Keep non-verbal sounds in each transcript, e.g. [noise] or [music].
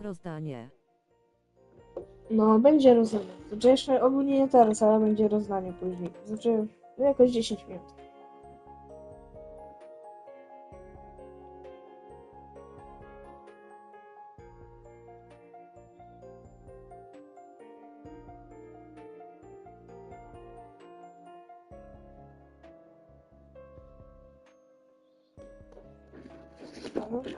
Rozdanie. No, będzie rozdanie. Znaczy jeszcze ogólnie nie teraz, ale będzie rozdanie później. Znaczy, no jakoś 10 minut. Dobra.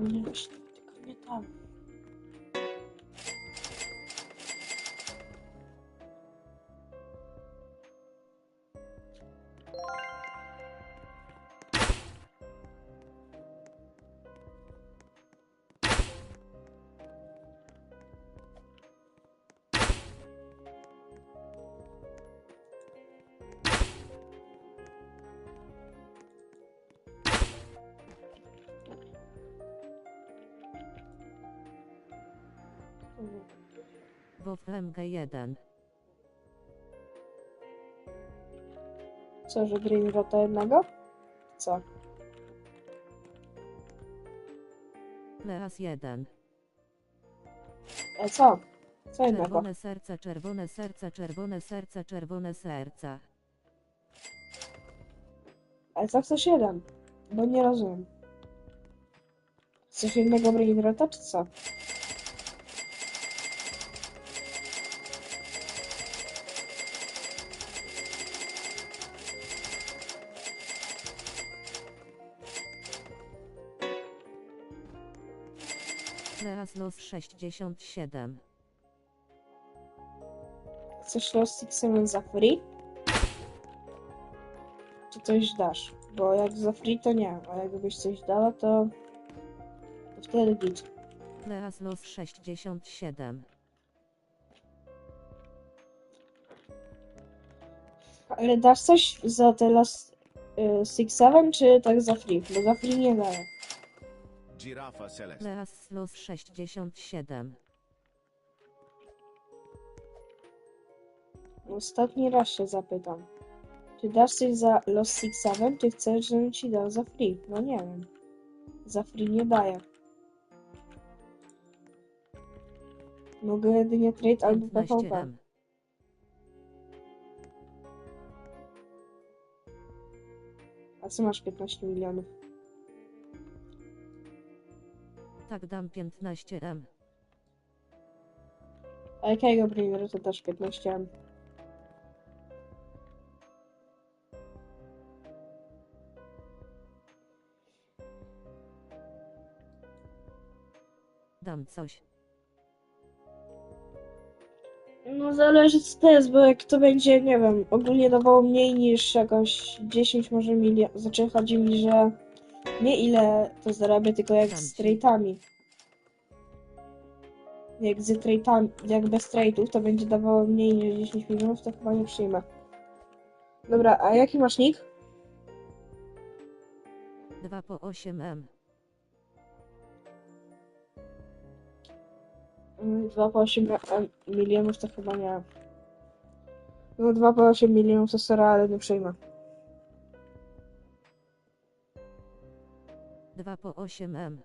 No WOW MG1. Co, że Green Rota jednego? Co? Leas 1. E co? Co jednego? Czerwone serce, czerwone serce, czerwone serce, czerwone serce. Ale co chcesz jeden? Bo nie rozumiem. Chcesz jednego Brain Rota, czy co? Leas Los 67. Chcesz Lost Six Seven za free? Czy coś dasz? Bo jak za free to nie, a jakbyś coś dała to... to wtedy git. Leas Los 67. Ale dasz coś za te Lost y, Six Seven, czy tak za free? Bo za free nie daję. Girafa Celeste. Leas Los 67. Ostatni raz się zapytam. Czy dasz coś za Lost Six Seven, czy chcesz, żebym ci dał za free? No nie wiem. Za free nie daję. Mogę jedynie trade albo 15 PvP. M. A co masz 15 milionów? Tak dam 15 M. A jakiego Brainera to też 15 M? Dam coś. No zależy co to jest, bo jak to będzie, nie wiem, ogólnie dawało mniej niż jakoś 10 może milionów, znaczy chodzi mi, że nie ile to zarabia, tylko jak z trade'ami. Jak z trade'ami, jak bez trade'ów to będzie dawało mniej niż 10 milionów, to chyba nie przyjmę. Dobra, a jaki masz nick? 2 po 8 M. 2 po 8 milionów to chyba nie. No 2 po 8 milionów to sorry, ale nie przyjmę. 2 po 8 M.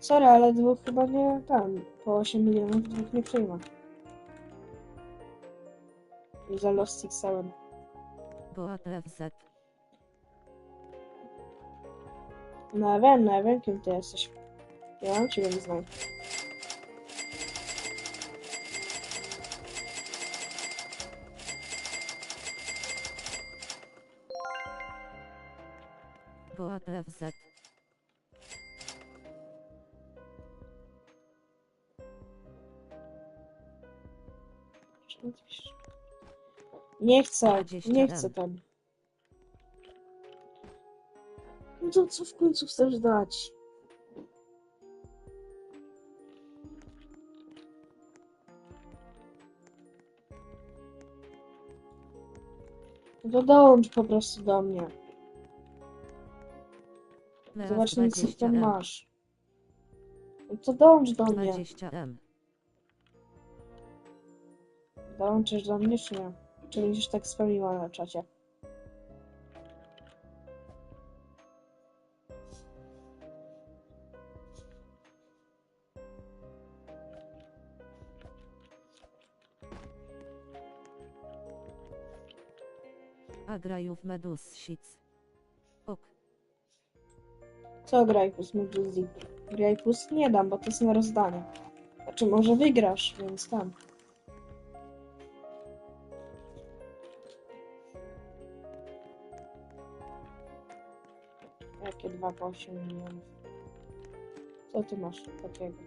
Sorry, ale dwóch chyba nie tam. Po 8 milionów dwóch nie przyjmę. I za Lost Six Seven. Boat FZ. No ja wiem, no ja wiem kim ty jesteś. Ja ciebie nie znam. Boat FZ. Nie chcę, 20 nie chcę tam. No to co w końcu chcesz dać? No to dołącz po prostu do mnie. Leas Zobaczmy, co 20 tam masz. No to dołącz do mnie. 20 M. Dołączysz do mnie, czy nie? Czy będziesz tak spamiła na czacie? A grajów medus sic. Co Grajpus Meduzi? Grajpus nie dam, bo to jest na rozdanie. Znaczy, może wygrasz, więc tam. Jakie 2 po 8 milionów? Co ty masz takiego?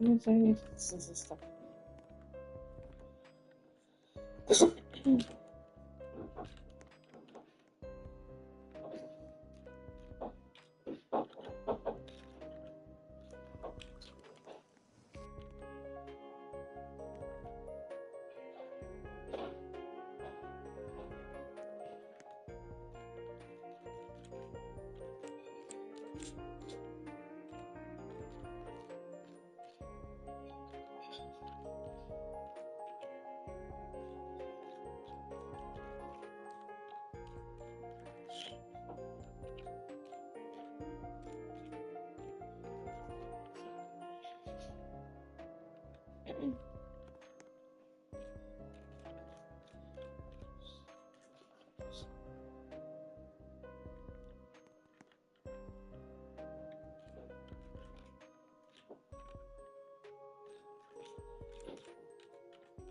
No to nie chcę zostaw. [clears throat]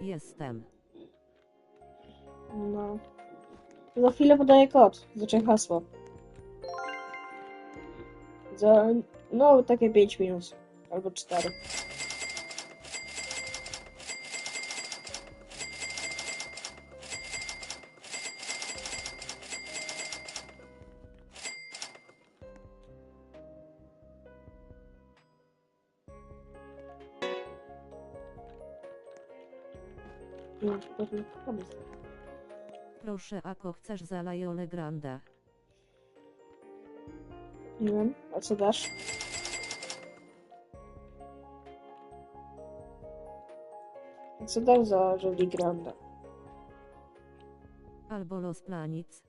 Jestem. No. Za chwilę podaję kod, znaczy hasło. Za, no, takie 5 minut. Albo 4. No, ten pomysł. Proszę, ako chcesz za Lajole Grande. Nie wiem, a co dasz? A co dasz za Jolie Grande? Albo Los Planic.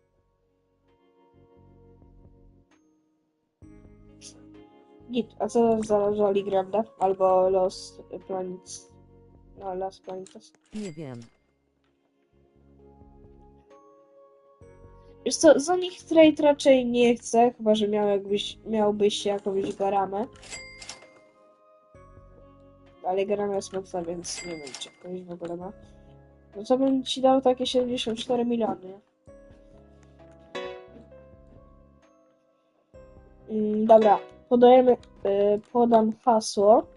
Git, a co dasz za Jolie Grande? Albo Los Planets? No, Los Planetes. Nie wiem. Wiesz co, za nich trade raczej nie chcę, chyba że miał jakbyś, miałbyś jakąś garamę. Ale garama jest mocna, więc nie wiem, czy ktoś w ogóle ma. No to bym ci dał takie 74 miliony. Mm, dobra, podajemy, y, podam hasło.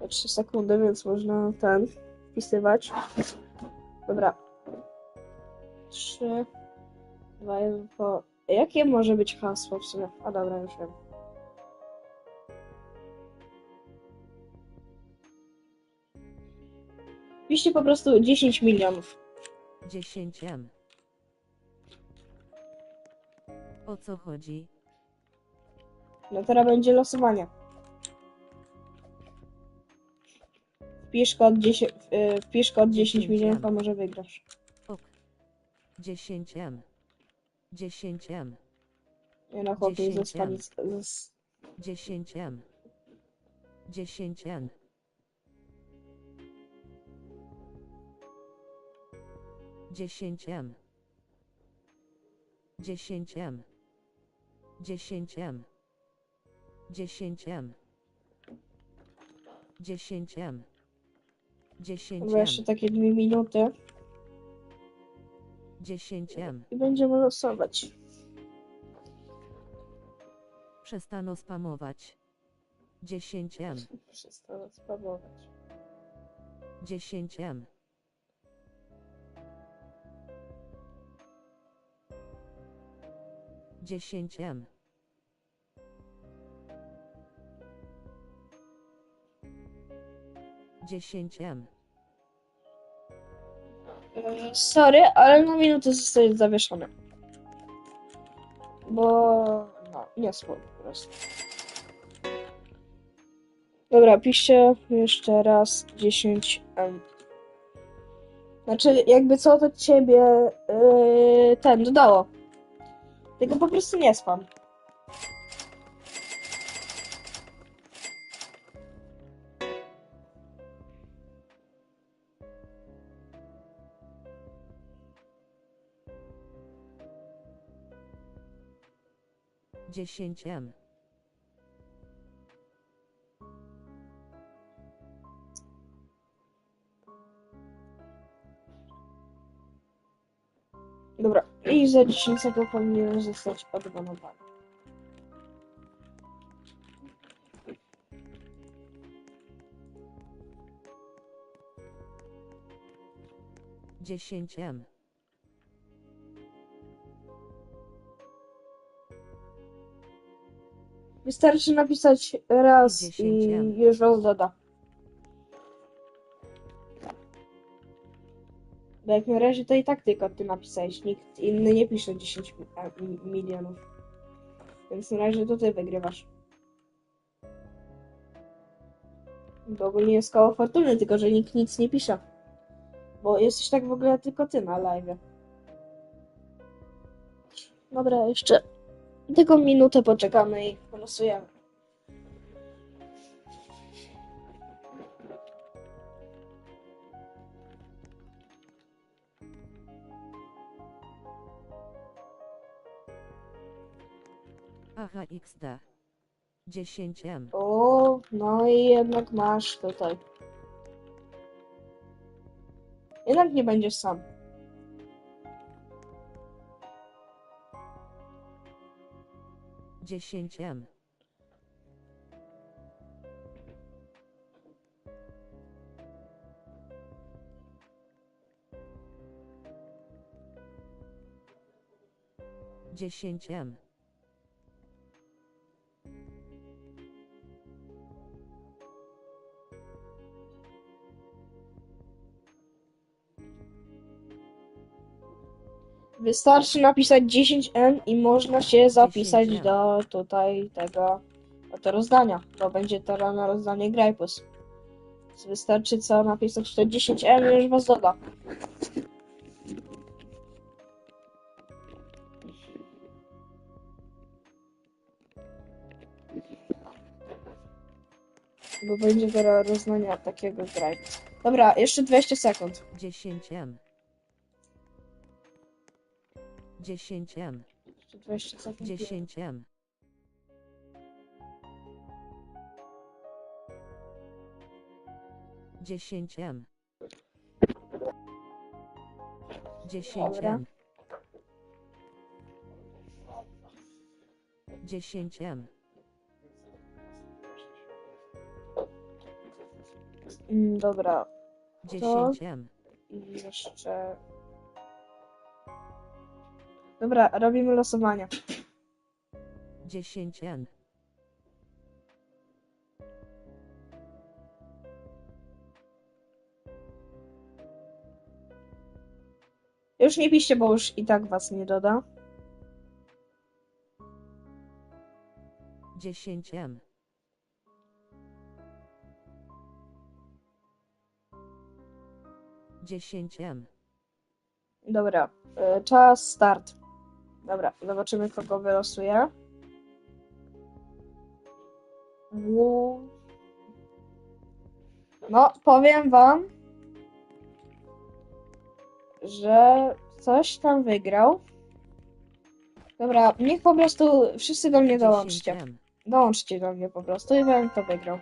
O 3 sekundy, więc można ten wpisywać. Dobra. 3, 2, 1, po... Jakie może być hasło w sumie? A dobra, już wiem. Piszcie po prostu 10 milionów. 10M. O co chodzi? No teraz będzie losowanie. Wpisz kod 10, y, wpisz kod 10 milionów, a może wygrasz. Ok. 10M. 10M. Nie no, chłopie, 10 zostanie... zas- 10M. 10N. Dziesięć M. Dziesięć M. Dziesięć M. Dziesięć M. Dziesięć M. M. jeszcze takie dwie minuty Dziesięć M. i będziemy losować. Przestano spamować. Dziesięć M. Przestaną spamować. Dziesięć M. Dziesięć M. Dziesięć M. Sorry, ale na minutę zostaje zawieszony. Bo... no, nie słowo po prostu. Dobra, piszcie jeszcze raz 10 M. Znaczy, jakby co to ciebie yy, ten dodało. Tylko po prostu nie spam. Dziesięć M. Dobra, i za 10 sekund powinien zostać odbanowany. Dziesięć M. Wystarczy napisać raz 10 i już was doda. Jak na razie to i tak tylko ty napisałeś, nikt inny nie pisze 10 mi- a, mi- milionów. Więc na razie to ty wygrywasz. Bo ogólnie jest koło fortuny, tylko że nikt nic nie pisze. Bo jesteś tak w ogóle tylko ty na live. Dobra, jeszcze tylko minutę poczekamy i losujemy. Aha XD. Dziesięć M. O, no i jednak masz tutaj. Jednak nie będziesz sam. Dziesięć M. Dziesięć M. Wystarczy napisać 10M i można się zapisać 10M. do tutaj tego do rozdania, bo będzie to na rozdanie. Więc Wystarczy co napisać to 10M i już was doda. Bo będzie to rozdania takiego Grajpus. Dobra, jeszcze 20 sekund. Dziesięć M. Dziesięć M. Jeszcze 20 sekund. Dziesięć M. Dziesięć M. Dziesięć. M. 10 M, Mm, dobra. 10 M, I jeszcze... Dobra, robimy losowanie. 10 N, Już nie piszcie, bo już i tak was nie doda. 10 M, Dziesięć M, Dobra, e, czas start. Dobra, zobaczymy kogo wylosuję. No, powiem wam, że coś tam wygrał. Dobra, niech po prostu wszyscy do mnie 10 dołączcie. Dołączcie do mnie po prostu i powiem kto wygrał.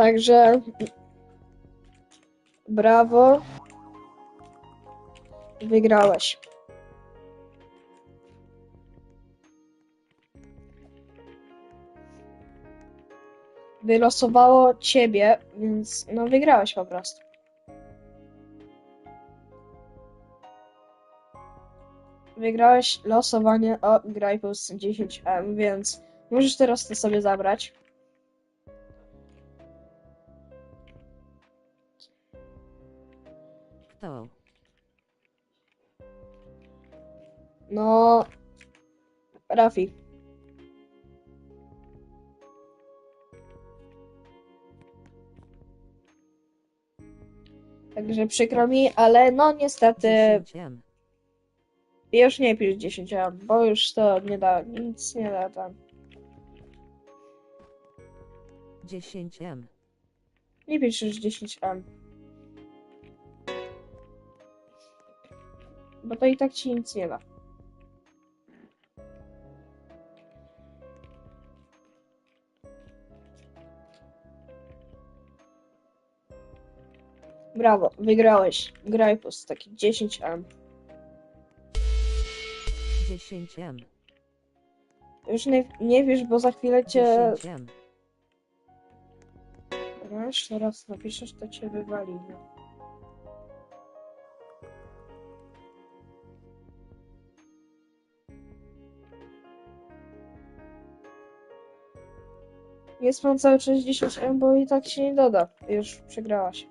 Także brawo. Wygrałeś. Wylosowało ciebie, więc no wygrałeś po prostu. Wygrałeś losowanie o Gripus 10M, więc możesz teraz to sobie zabrać. Kto? No, Rafi. Także przykro mi, ale no niestety 10 M, już nie pisz 10, bo już to nie da, nic nie da tam. 10 M, Nie piszesz 10M. Bo to i tak ci nic nie da. Brawo, wygrałeś. Grajpus, taki 10M. 10 M, Już nie, nie wiesz, bo za chwilę cię... 10 M, No, jeszcze raz napiszesz, to cię wywali. Jest pan cały czas 10M, bo i tak się nie doda. Już przegrałaś.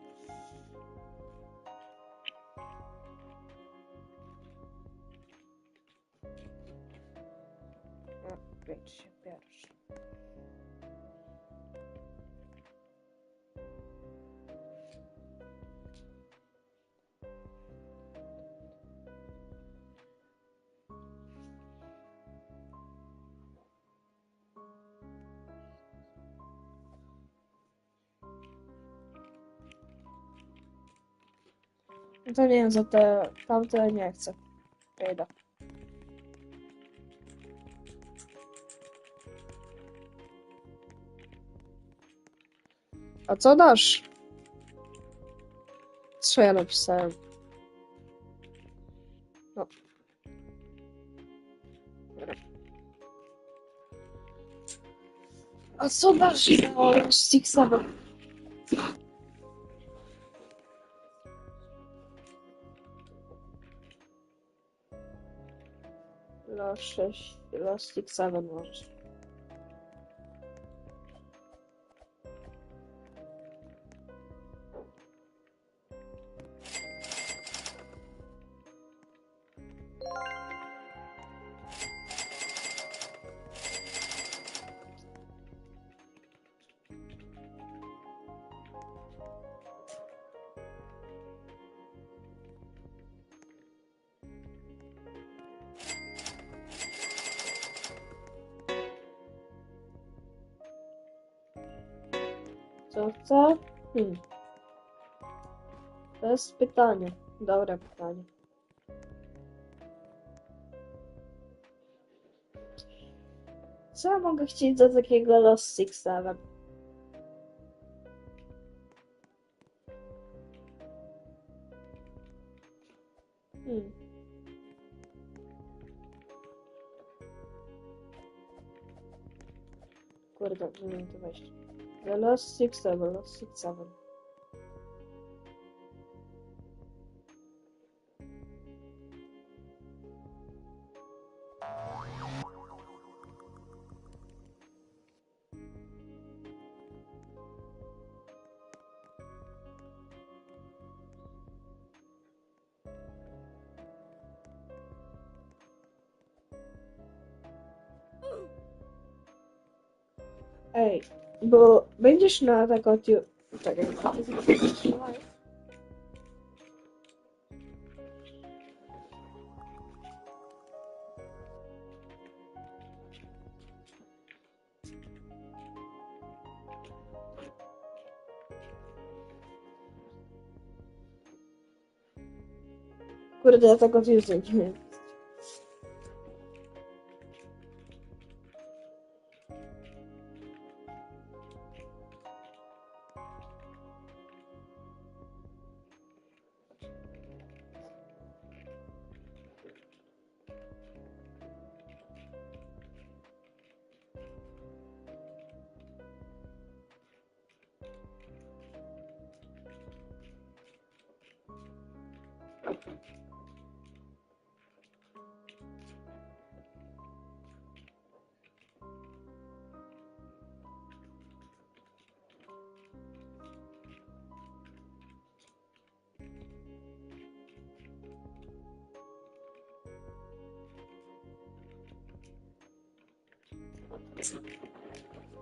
No to nie wiem, za te tamte nie chcę. Idę. A co dasz? Co ja napisałem? No. A co dasz? O, Six. 6, Los Six Seven możesz. Hmm. To jest pytanie. Dobre pytanie. Co ja mogę chcieć za takiego Lost Six Seven? Hmm. Kurde, nie wiem to. The Lost Six Seven, Lost Six Seven. Ej, bo będziesz na tak od... ju- Czekaj. Kurde, ja tak od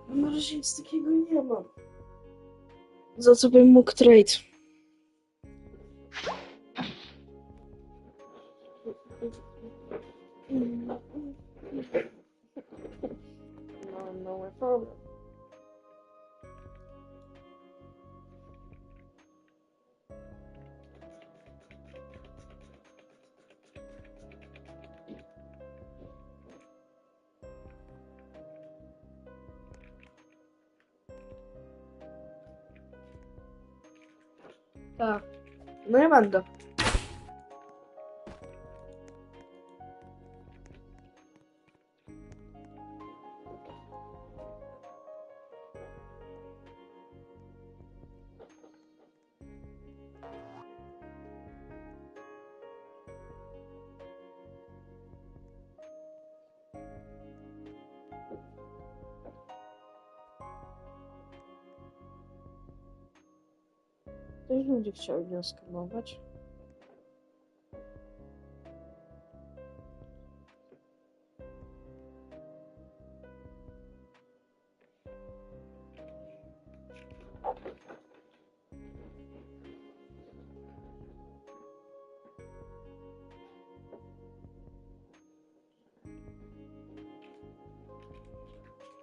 Wiem. Na razie nic takiego nie mam. Za co bym mógł trade? No nie będę. Ktoś będzie chciał mnie skamować.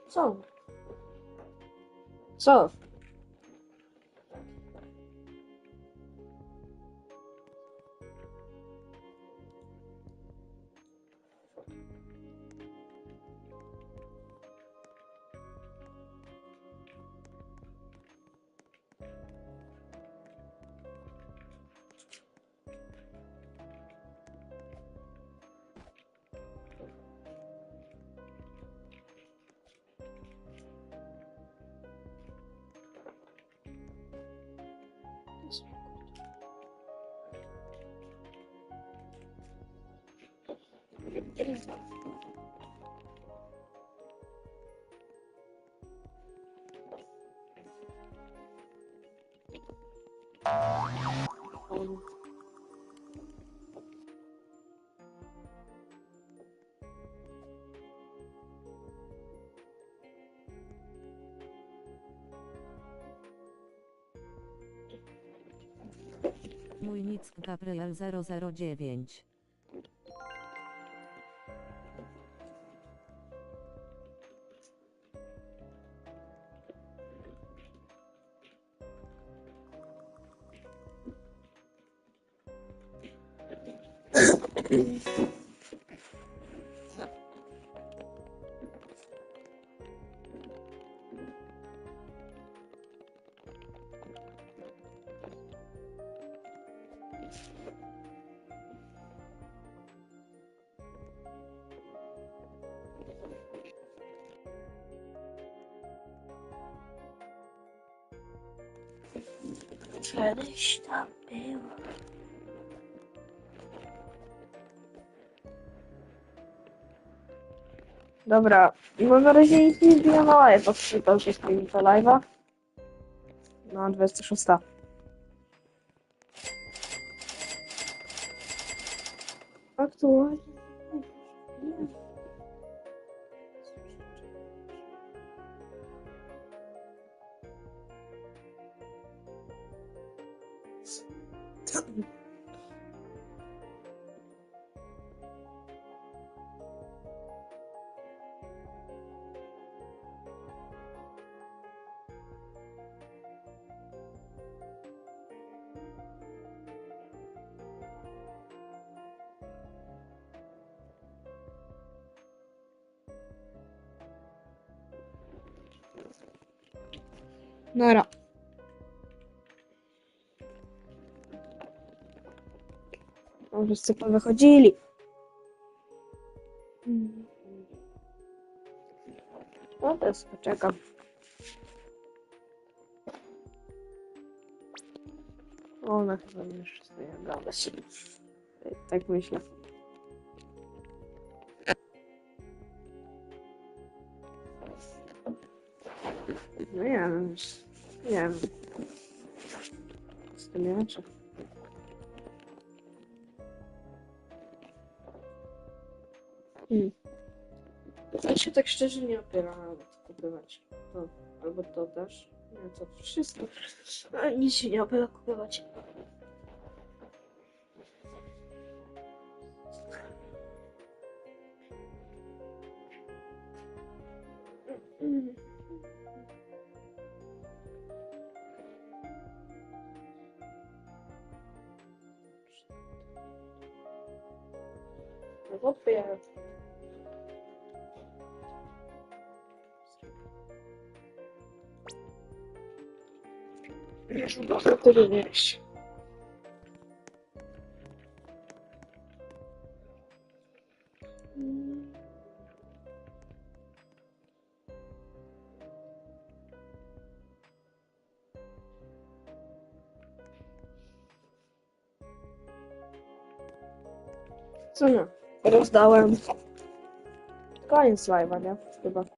Co? Co? Mój nic Gabriel 009. try to stop me. Dobra, no na razie nic nie zbija na live'a, wczytał się z tym to live'a. No, 26. Aktualnie. Nara. No, wszyscy powychodzili. No teraz poczekam. Ona chyba już sobie gadać. Tak myślę. No wiem. Nie wiem. Z tym inaczej. Hmm. Ja się tak szczerze nie opieram nawet kupować. To, albo to też. Nie, to wszystko. A nic się nie opiera kupować. Mm. No wątpię. Już muszę to również. Co nie? Rozdałem. Koniec live'a, nie? Chyba.